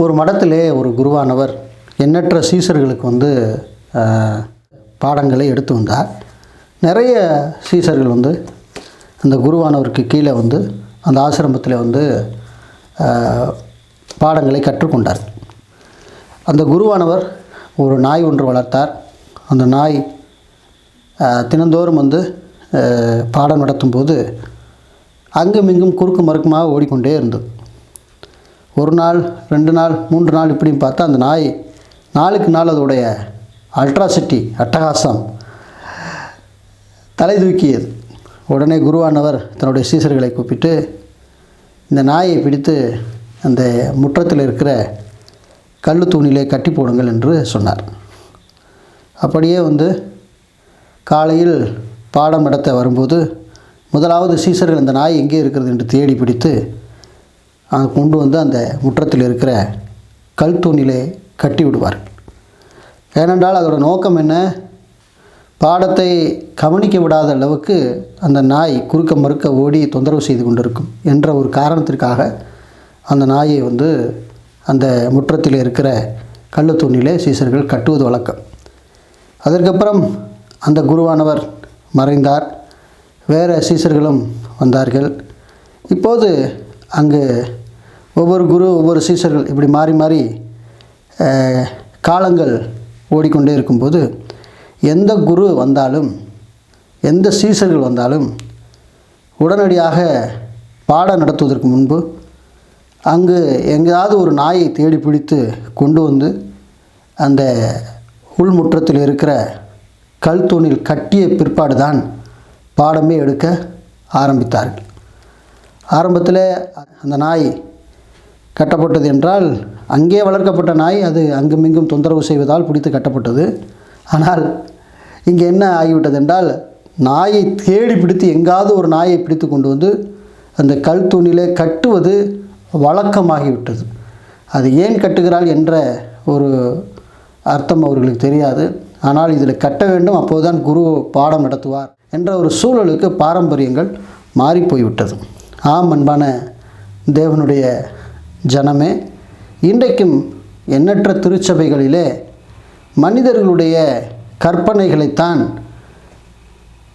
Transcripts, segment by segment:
ஒரு மடத்திலே ஒரு குருவானவர் எண்ணற்ற சீசர்களுக்கு வந்து பாடங்களை எடுத்து வந்தார். நிறைய சீசர்கள் வந்து அந்த குருவானவருக்கு கீழே வந்து அந்த ஆசிரமத்தில் வந்து பாடங்களை கற்றுக்கொண்டார். அந்த குருவானவர் ஒரு நாய் ஒன்று வளர்த்தார். அந்த நாய் தினந்தோறும் வந்து பாடம் பாடம் நடத்தும்போது அங்கும் இங்கும் குறுக்கு மறுக்குமாக ஓடிக்கொண்டே இருந்தது. ஒரு நாள் ரெண்டு நாள் மூன்று நாள் இப்படின்னு பார்த்தா அந்த நாய் நாளுக்கு நாள் அதோடைய அல்ட்ராசிட்டி அட்டகாசம் தலை தூக்கியது. உடனே குருவானவர் தன்னுடைய சீசர்களை கூப்பிட்டு இந்த நாயை பிடித்து அந்த முற்றத்தில் இருக்கிற கல் தூணிலே கட்டி போடுங்கள் என்று சொன்னார். அப்படியே வந்து காலையில் பாடம் நடத்த வரும்போது முதலாவது சீசர்கள் இந்த நாய் எங்கே இருக்கிறது என்று தேடி பிடித்து கொண்டு வந்து அந்த முற்றத்தில் இருக்கிற கல் தூணிலே கட்டி விடுவார்கள் ஏனென்றால் அதோட நோக்கம் என்ன? பாடத்தை கவனிக்க விடாத அளவுக்கு அந்த நாய் குறுக்க மறுக்க ஓடி தொந்தரவு செய்து கொண்டிருக்கும் என்ற ஒரு காரணத்திற்காக அந்த நாயை வந்து அந்த முற்றத்தில் இருக்கிற கல் தூணிலே சீசர்கள் கட்டுவது வழக்கம். அதற்கப்புறம் அந்த குருவானவர் மறைந்தார். வேறு சீசர்களும் வந்தார்கள். இப்போது அங்கு ஒவ்வொரு குரு ஒவ்வொரு சீசர்கள் இப்படி மாறி மாறி காலங்கள் ஓடிக்கொண்டே இருக்கும்போது எந்த குரு வந்தாலும் எந்த சீசர்கள் வந்தாலும் உடனடியாக பாடம் நடத்துவதற்கு முன்பு அங்கு எங்கேயாவது ஒரு நாயை தேடி பிடித்து கொண்டு வந்து அந்த உள்முற்றத்தில் இருக்கிற கல் தூணில் கட்டிய பிற்பாடு தான் பாடமே எடுக்க ஆரம்பித்தார்கள். ஆரம்பத்தில் அந்த நாய் கட்டப்பட்டது என்றால் அங்கே வளர்க்கப்பட்ட நாய் அது அங்குமிங்கும் தொந்தரவு செய்வதால் பிடித்து கட்டப்பட்டது. ஆனால் இங்கே என்ன ஆகிவிட்டது என்றால் நாயை தேடி பிடித்து எங்காவது ஒரு நாயை பிடித்து கொண்டு வந்து அந்த கல் தூணிலே கட்டுவது வழக்கமாகிவிட்டது. அது ஏன் கட்டுகிறாள் என்ற ஒரு அர்த்தம் அவர்களுக்கு தெரியாது. ஆனால் இதில் கட்ட வேண்டும் அப்போதுதான் குரு பாடம் நடத்துவார் என்ற ஒரு சூழலுக்கு பாரம்பரியங்கள் மாறி போய்விட்டது. ஆம் அன்பான தேவனுடைய ஜனமே இன்றைக்கும் எண்ணற்ற திருச்சபைகளிலே மனிதர்களுடைய கற்பனைகளைத்தான்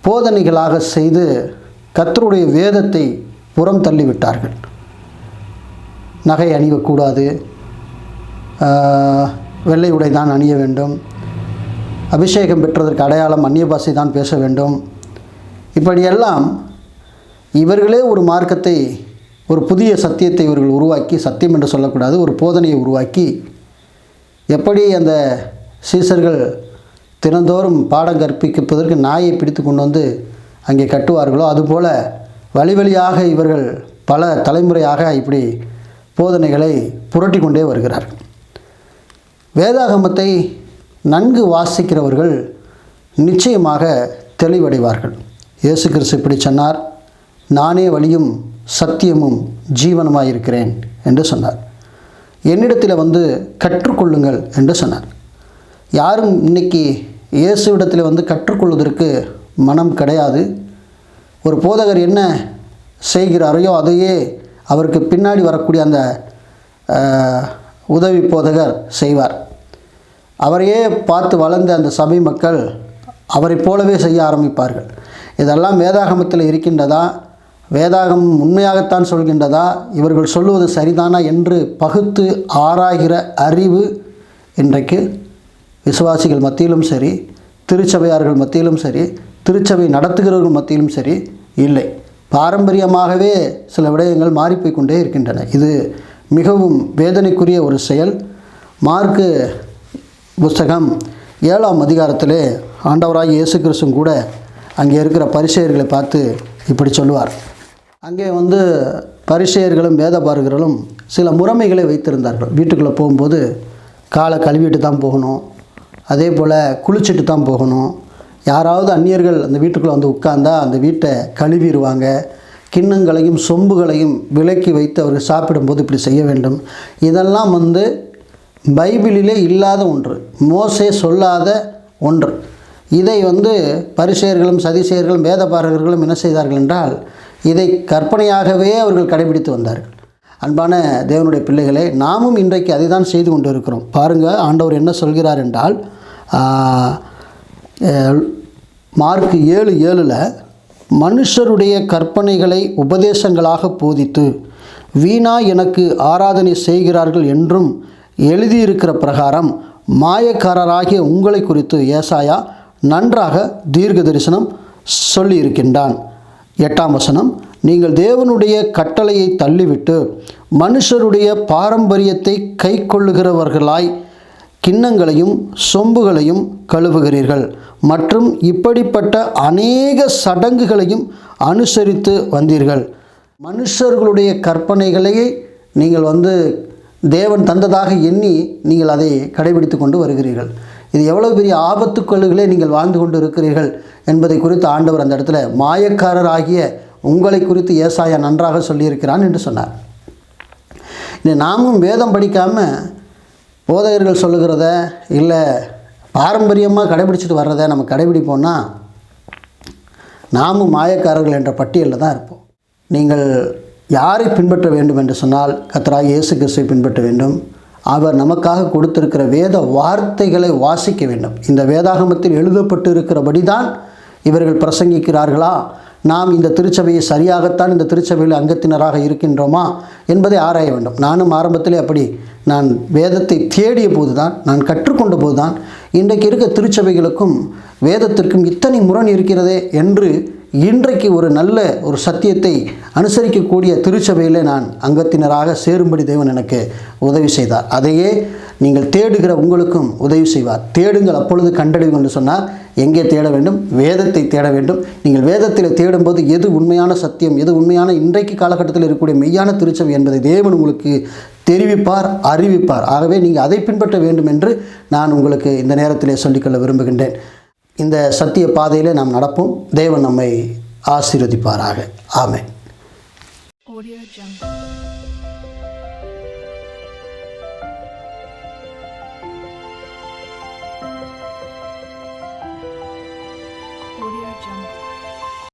போதனைகளாக செய்து கத்தருடைய வேதத்தை புறம் தள்ளிவிட்டார்கள். நகை அணியக்கூடாது. வெள்ளை உடை தான் அணிய வேண்டும். அபிஷேகம் பெற்றதற்கு அடையாளம் அந்நிய பாஷை தான் பேச வேண்டும். இப்படியெல்லாம் இவர்களே ஒரு மார்க்கத்தை ஒரு புதிய சத்தியத்தை இவர்கள் உருவாக்கி சத்தியம் என்று சொல்லக்கூடாது ஒரு போதனையை உருவாக்கி எப்படி அந்த சீசர்கள் தினந்தோறும் பாடம் கற்பிப்பதற்கு நாயை பிடித்து கொண்டு வந்து அங்கே கட்டுவார்களோ அதுபோல வழி வழியாக இவர்கள் பல தலைமுறையாக இப்படி போதனைகளை புரட்டி கொண்டே வருகிறார்கள் வேதாகமத்தை நன்கு வாசிக்கிறவர்கள் நிச்சயமாக தெளிவடைவார்கள். இயேசு கிறிஸ்து இப்படி சொன்னார். நானே வழியும் சத்தியமும் ஜீவனுமாயிருக்கிறேன் என்று சொன்னார். என்னிடத்தில் வந்து கற்றுக்கொள்ளுங்கள் என்று சொன்னார். யாரும் இன்னைக்கு இயேசுவிடத்தில் வந்து கற்றுக்கொள்வதற்கு மனம் கிடையாது. ஒரு போதகர் என்ன செய்கிறாரையோ அதையே அவருக்கு பின்னாடி வரக்கூடிய அந்த உதவி போதகர் செய்வார். அவரையே பார்த்து வளர்ந்த அந்த சபை மக்கள் அவரைப் போலவே செய்ய ஆரம்பிப்பார்கள். இதெல்லாம் வேதாகமத்தில் இருக்கின்றதா? வேதாகம் உண்மையாகத்தான் சொல்கின்றதா? இவர்கள் சொல்லுவது சரிதானா என்று பகுத்து ஆராய்கிற அறிவு இன்றைக்கு விசுவாசிகள் மத்தியிலும் சரி திருச்சபையார்கள் மத்தியிலும் சரி திருச்சபை நடத்துகிறவர்கள் மத்தியிலும் சரி இல்லை. பாரம்பரியமாகவே சில விடயங்கள் மாறிப்போய் கொண்டே இருக்கின்றன. இது மிகவும் வேதனைக்குரிய ஒரு செயல். மார்க்கு புஸ்தகம் ஏழாம் அதிகாரத்திலே ஆண்டவராக இயேசு கிறிஸ்தும் கூட அங்கே இருக்கிற பரிசெயர்களை பார்த்து இப்படி சொல்லுவார். அங்கே வந்து பரிசெயர்களும் வேதபாரகர்களும் சில முறைமைகளை வைத்திருந்தார்கள். வீட்டுக்குள்ளே போகும்போது காலை கழுவிட்டு தான் போகணும். அதே போல் குளிச்சுட்டு தான் போகணும். யாராவது அந்நியர்கள் அந்த வீட்டுக்குள்ளே வந்து உட்கார்ந்தா அந்த வீட்டை கழுவிடுவாங்க. கிண்ணங்களையும் சொம்புகளையும் விலக்கி வைத்து அவர்கள் சாப்பிடும்போது இப்படி செய்ய வேண்டும். இதெல்லாம் வந்து பைபிளிலே இல்லாத ஒன்று. மோசே சொல்லாத ஒன்று. இதை வந்து பரிசெயர்களும் சதிசெயர்களும் வேதபாரகர்களும் என்ன செய்தார்கள் என்றால் இதை கற்பனையாகவே அவர்கள் கடைபிடித்து வந்தார்கள். அன்பான தேவனுடைய பிள்ளைகளே நாமும் இன்றைக்கு அதை தான் செய்து கொண்டு இருக்கிறோம் பாருங்கள் ஆண்டவர் என்ன சொல்கிறார் என்றால் மார்க் ஏழு ஏழில் மனுஷருடைய கற்பனைகளை உபதேசங்களாக போதித்து வீணா எனக்கு ஆராதனை செய்கிறார்கள் என்றும் எழுதியிருக்கிற பிரகாரம் மாயக்காரராகிய உங்களை குறித்து ஏசாயா நன்றாக தீர்க்க தரிசனம் சொல்லியிருக்கின்றான். எட்டாம் வசனம் நீங்கள் தேவனுடைய கட்டளையை தள்ளிவிட்டு மனுஷருடைய பாரம்பரியத்தை கை கொள்ளுகிறவர்களாய் கிண்ணங்களையும் சொம்புகளையும் கழுவுகிறீர்கள். மற்றும் இப்படிப்பட்ட அநேக சடங்குகளையும் அனுசரித்து வந்தீர்கள். மனுஷர்களுடைய கற்பனைகளையே நீங்கள் வந்து தேவன் தந்ததாக எண்ணி நீங்கள் அதை கடைபிடித்து கொண்டு வருகிறீர்கள். இது எவ்வளவு பெரிய ஆபத்துக்கொள்ளுகளே நீங்கள் வாழ்ந்து கொண்டு இருக்கிறீர்கள் என்பதை குறித்து ஆண்டவர் அந்த இடத்துல மாயக்காரர் ஆகிய உங்களை குறித்து ஏசாயா நன்றாக சொல்லியிருக்கிறான் என்று சொன்னார். இது நாமும் வேதம் படிக்காமல் போதகர்கள் சொல்லுகிறத இல்லை பாரம்பரியமாக கடைபிடிச்சிட்டு வர்றதை நம்ம கடைபிடிப்போம்னா நாமும் மாயக்காரர்கள் என்ற பட்டியலில் தான் இருப்போம். நீங்கள் யாரை பின்பற்ற வேண்டும் என்று சொன்னால் கத்தராக இயேசு கிறிஸ்துவை பின்பற்ற வேண்டும். அவர் நமக்காக கொடுத்திருக்கிற வேத வார்த்தைகளை வாசிக்க வேண்டும். இந்த வேதாகமத்தில் எழுதப்பட்டு இருக்கிறபடி தான் இவர்கள் பிரசங்கிக்கிறார்களா? நாம் இந்த திருச்சபையை சரியாகத்தான் இந்த திருச்சபையில் அங்கத்தினராக இருக்கின்றோமா என்பதை ஆராய வேண்டும். நானும் ஆரம்பத்திலே அப்படி நான் வேதத்தை தேடிய போதுதான் நான் கற்றுக்கொண்ட போதுதான் இன்றைக்கு இருக்க திருச்சபைகளுக்கும் வேதத்திற்கும் இத்தனை முரண் இருக்கிறதே என்று இன்றைக்கு ஒரு நல்ல ஒரு சத்தியத்தை அனுசரிக்கக்கூடிய திருச்சபையில் நான் அங்கத்தினராக சேரும்படி தேவன் எனக்கு உதவி செய்தார். அதையே நீங்கள் தேடுகிற உங்களுக்கும் உதவி செய்வார். தேடுங்கள் அப்பொழுது கண்டறிவு என்று சொன்னால் எங்கே தேட வேண்டும்? வேதத்தை தேட வேண்டும். நீங்கள் வேதத்தில் தேடும்போது எது உண்மையான சத்தியம் எது உண்மையான இன்றைக்கு காலகட்டத்தில் இருக்கக்கூடிய மெய்யான திருச்சபை என்பதை தேவன் உங்களுக்கு தெரிவிப்பார் அறிவிப்பார். ஆகவே நீங்கள் அதை பின்பற்ற வேண்டும் என்று நான் உங்களுக்கு இந்த நேரத்திலே சொல்லிக்கொள்ள விரும்புகின்றேன். இந்த சத்திய பாதையில் நாம் நடப்போம். தேவன் நம்மை ஆசீர்வதிப்பாராக. ஆமை